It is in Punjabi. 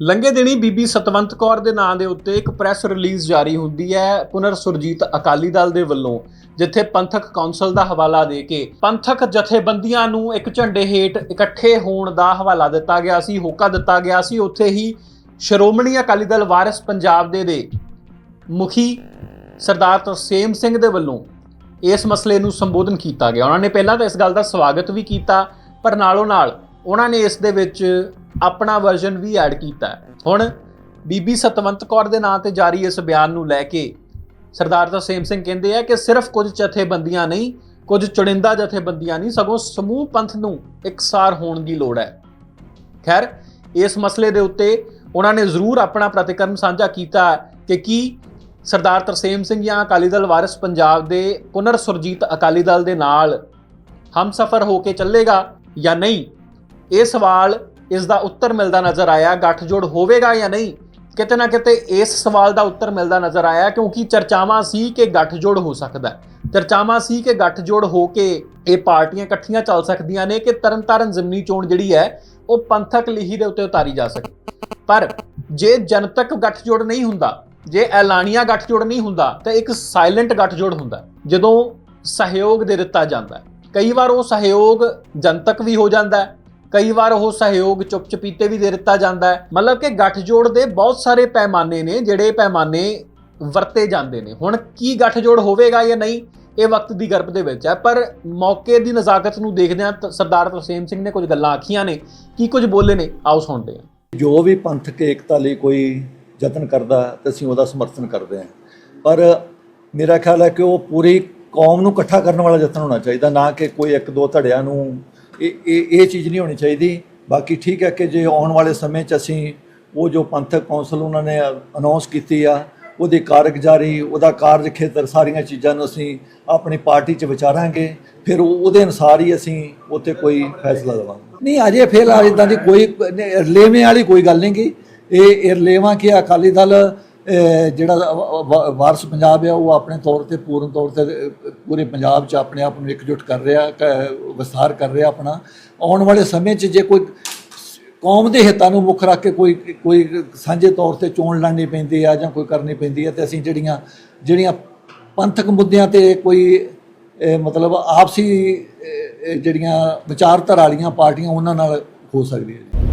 ਲੰਗੇ ਦਿਨੀ ਬੀਬੀ ਸਤਵੰਤ ਕੌਰ ਦੇ ਨਾਂ ਦੇ ਉੱਤੇ ਇੱਕ ਪ੍ਰੈਸ ਰਿਲੀਜ਼ ਜਾਰੀ ਹੁੰਦੀ ਹੈ ਪੁਨਰ ਸੁਰਜੀਤ ਅਕਾਲੀ ਦਲ ਦੇ ਵੱਲੋਂ, ਜਿੱਥੇ ਪੰਥਕ ਕੌਂਸਲ ਦਾ ਹਵਾਲਾ ਦੇ ਕੇ ਪੰਥਕ ਜਥੇਬੰਦੀਆਂ ਨੂੰ ਇੱਕ ਝੰਡੇ ਹੇਠ ਇਕੱਠੇ ਹੋਣ ਦਾ ਹਵਾਲਾ ਦਿੱਤਾ ਗਿਆ ਸੀ, ਹੋਕਾ ਦਿੱਤਾ ਗਿਆ ਸੀ। ਉੱਥੇ ਹੀ ਸ਼੍ਰੋਮਣੀ ਅਕਾਲੀ ਦਲ ਵਾਰਿਸ ਪੰਜਾਬ ਦੇ ਦੇ ਮੁਖੀ ਸਰਦਾਰ ਤਰਸੇਮ ਸਿੰਘ ਦੇ ਵੱਲੋਂ ਇਸ ਮਸਲੇ ਨੂੰ ਸੰਬੋਧਨ ਕੀਤਾ ਗਿਆ। ਉਹਨਾਂ ਨੇ ਪਹਿਲਾਂ ਤਾਂ ਇਸ ਗੱਲ ਦਾ ਸਵਾਗਤ ਵੀ ਕੀਤਾ, ਪਰ ਨਾਲੋਂ ਨਾਲ ਉਹਨਾਂ ਨੇ ਇਸ ਦੇ ਵਿੱਚ ਆਪਣਾ ਵਰਜ਼ਨ ਵੀ ਐਡ ਕੀਤਾ ਹੁਣ ਬੀਬੀ ਸਤਵੰਤ ਕੌਰ ਦੇ ਨਾਂ ਤੇ ਜਾਰੀ ਇਸ ਬਿਆਨ ਨੂੰ ਲੈ ਕੇ ਸਰਦਾਰ ਤਰਸੇਮ ਸਿੰਘ ਕਹਿੰਦੇ ਆ ਕਿ ਸਿਰਫ ਕੁਝ ਜਥੇਬੰਦੀਆਂ ਨਹੀਂ, ਕੁਝ ਚੁਣਿੰਦਾ ਜਥੇਬੰਦੀਆਂ ਨਹੀਂ, ਸਗੋਂ ਸਮੂਹ ਪੰਥ ਨੂੰ ਇਕਸਾਰ ਹੋਣ ਦੀ ਲੋੜ ਹੈ। ਖੈਰ, ਇਸ ਮਸਲੇ ਦੇ ਉੱਤੇ ਉਹਨਾਂ ਨੇ ਜ਼ਰੂਰ ਆਪਣਾ ਪ੍ਰਤੀਕਰਮ ਸਾਂਝਾ ਕੀਤਾ ਕਿ ਕੀ ਸਰਦਾਰ ਤਰਸੇਮ ਸਿੰਘ ਜਾਂ ਅਕਾਲੀ ਦਲ ਵਾਰਿਸ ਪੰਜਾਬ ਦੇ ਪੁਨਰ ਸੁਰਜੀਤ ਅਕਾਲੀ ਦਲ ਦੇ ਨਾਲ ਹਮਸਫਰ ਹੋ ਕੇ ਚੱਲੇਗਾ ਜਾਂ ਨਹੀਂ। ਇਹ ਸਵਾਲ ਇਸ ਦਾ ਉੱਤਰ ਮਿਲਦਾ ਨਜ਼ਰ ਆਇਆ, ਗੱਠਜੋੜ ਹੋਵੇਗਾ ਜਾਂ ਨਹੀਂ? ਕਿਤੇ ਨਾ ਕਿਤੇ ਇਸ ਸਵਾਲ ਦਾ ਉੱਤਰ ਮਿਲਦਾ ਨਜ਼ਰ ਆਇਆ, ਕਿਉਂਕਿ ਚਰਚਾਵਾਂ ਸੀ ਕਿ ਗੱਠਜੋੜ ਹੋ ਸਕਦਾ ਚਰਚਾਵਾਂ ਸੀ ਕਿ ਗੱਠਜੋੜ ਹੋ ਕੇ ਇਹ ਪਾਰਟੀਆਂ ਇਕੱਠੀਆਂ ਚੱਲ ਸਕਦੀਆਂ ਨੇ ਕਿ ਤਰਨਤਾਰਨ ਜ਼ਮਨੀ ਚੋਣ ਜਿਹੜੀ ਹੈ, ਉਹ ਪੰਥਕ ਲਿਹੀ ਦੇ ਉੱਤੇ ਉਤਾਰੀ ਜਾ ਸਕੇ। ਪਰ ਜੇ ਜਨਤਕ ਗੱਠਜੋੜ ਨਹੀਂ ਹੁੰਦਾ, ਜੇ ਐਲਾਨੀਆਂ ਗੱਠਜੋੜ ਨਹੀਂ ਹੁੰਦਾ, ਤਾਂ ਇੱਕ ਸਾਇਲੈਂਟ ਗੱਠਜੋੜ ਹੁੰਦਾ ਜਦੋਂ ਸਹਿਯੋਗ ਦੇ ਦਿੱਤਾ ਜਾਂਦਾ ਕਈ ਵਾਰ ਉਹ ਸਹਿਯੋਗ ਜਨਤਕ ਵੀ ਹੋ ਜਾਂਦਾ ਕਈ ਵਾਰ ਉਹ ਸਹਿਯੋਗ ਚੁੱਪ ਚਪੀਤੇ ਵੀ ਦੇ ਦਿੱਤਾ ਜਾਂਦਾ ਹੈ। ਮਤਲਬ ਕਿ ਗੱਠਜੋੜ ਦੇ ਬਹੁਤ ਸਾਰੇ ਪੈਮਾਨੇ ਨੇ ਜਿਹੜੇ ਪੈਮਾਨੇ ਵਰਤੇ ਜਾਂਦੇ ਨੇ। ਹੁਣ ਕੀ ਗੱਠਜੋੜ ਹੋਵੇਗਾ ਜਾਂ ਨਹੀਂ, ਇਹ ਵਕਤ ਦੀ ਗਰਭ ਦੇ ਵਿੱਚ ਹੈ। ਪਰ ਮੌਕੇ ਦੀ ਨਜ਼ਾਕਤ ਨੂੰ ਦੇਖਦਿਆਂ ਸਰਦਾਰ ਤਰਸੇਮ ਸਿੰਘ ਨੇ ਕੁਝ ਗੱਲਾਂ ਆਖੀਆਂ ਨੇ। ਕੀ ਕੁਝ ਬੋਲੇ ਨੇ? ਆਓ ਸੁਣਦੇ ਹਾਂ। ਜੋ ਵੀ ਪੰਥਕ ਏਕਤਾ ਲਈ ਕੋਈ ਯਤਨ ਕਰਦਾ ਤੇ ਅਸੀਂ ਉਹਦਾ ਸਮਰਥਨ ਕਰਦੇ ਹਾਂ। ਪਰ ਮੇਰਾ ਖਿਆਲ ਹੈ ਕਿ ਉਹ ਪੂਰੀ ਕੌਮ ਨੂੰ ਇਕੱਠਾ ਕਰਨ ਵਾਲਾ ਯਤਨ ਹੋਣਾ ਚਾਹੀਦਾ, ਨਾ ਕਿ ਕੋਈ ਇੱਕ ਦੋ ਧੜਿਆਂ ਨੂੰ ਇਹ ਇਹ ਇਹ ਚੀਜ਼ ਨਹੀਂ ਹੋਣੀ ਚਾਹੀਦੀ। ਬਾਕੀ ਠੀਕ ਹੈ ਕਿ ਜੇ ਆਉਣ ਵਾਲੇ ਸਮੇਂ 'ਚ ਅਸੀਂ ਉਹ ਜੋ ਪੰਥਕ ਕੌਂਸਲ ਉਹਨਾਂ ਨੇ ਅਨਾਉਂਸ ਕੀਤੀ ਆ, ਉਹਦੀ ਕਾਰਗੁਜ਼ਾਰੀ ਉਹਦਾ ਕਾਰਜ ਖੇਤਰ ਸਾਰੀਆਂ ਚੀਜ਼ਾਂ ਨੂੰ ਅਸੀਂ ਆਪਣੀ ਪਾਰਟੀ 'ਚ ਵਿਚਾਰਾਂਗੇ, ਫਿਰ ਉਹਦੇ ਅਨੁਸਾਰ ਹੀ ਅਸੀਂ ਉੱਥੇ ਕੋਈ ਫੈਸਲਾ ਲਵਾਂਗੇ। ਨਹੀਂ, ਅਜੇ ਫਿਲਹਾਲ ਇਦਾਂ ਦੀ ਕੋਈ ਰਲੇਵੇਂ ਵਾਲੀ ਕੋਈ ਗੱਲ ਨਹੀਂ ਗੀ। ਇਹ ਰਲੇਵਾਂ ਕਿ ਅਕਾਲੀ ਦਲ ਜਿਹੜਾ ਵ- ਵਾਰਸ ਪੰਜਾਬ ਹੈ ਉਹ ਆਪਣੇ ਤੌਰ ਤੇ ਪੂਰਨ ਤੌਰ ਤੇ ਪੂਰੇ ਪੰਜਾਬ 'ਚ ਆਪਣੇ ਆਪ ਨੂੰ ਇਕਜੁੱਟ ਕਰ ਰਿਹਾ ਵਿਸਥਾਰ ਕਰ ਰਿਹਾ ਆਪਣਾ। ਆਉਣ ਵਾਲੇ ਸਮੇਂ 'ਚ ਜੇ ਕੋਈ ਕੌਮ ਦੇ ਹਿੱਤਾਂ ਨੂੰ ਮੁੱਖ ਰੱਖ ਕੇ ਕੋਈ ਕੋਈ ਸਾਂਝੇ ਤੌਰ ਤੇ ਚੋਣ ਲੜਨੀ ਪੈਂਦੀ ਆ ਜਾਂ ਕੋਈ ਕਰਨੀ ਪੈਂਦੀ ਆ, ਤੇ ਅਸੀਂ ਜਿਹੜੀਆਂ ਜਿਹੜੀਆਂ ਪੰਥਕ ਮੁੱਦਿਆਂ ਤੇ ਕੋਈ ਮਤਲਬ ਆਪਸੀ ਜਿਹੜੀਆਂ ਵਿਚਾਰਧਾਰਾ ਵਾਲੀਆਂ ਪਾਰਟੀਆਂ, ਉਹਨਾਂ ਨਾਲ ਹੋ ਸਕਦੀ ਹੈ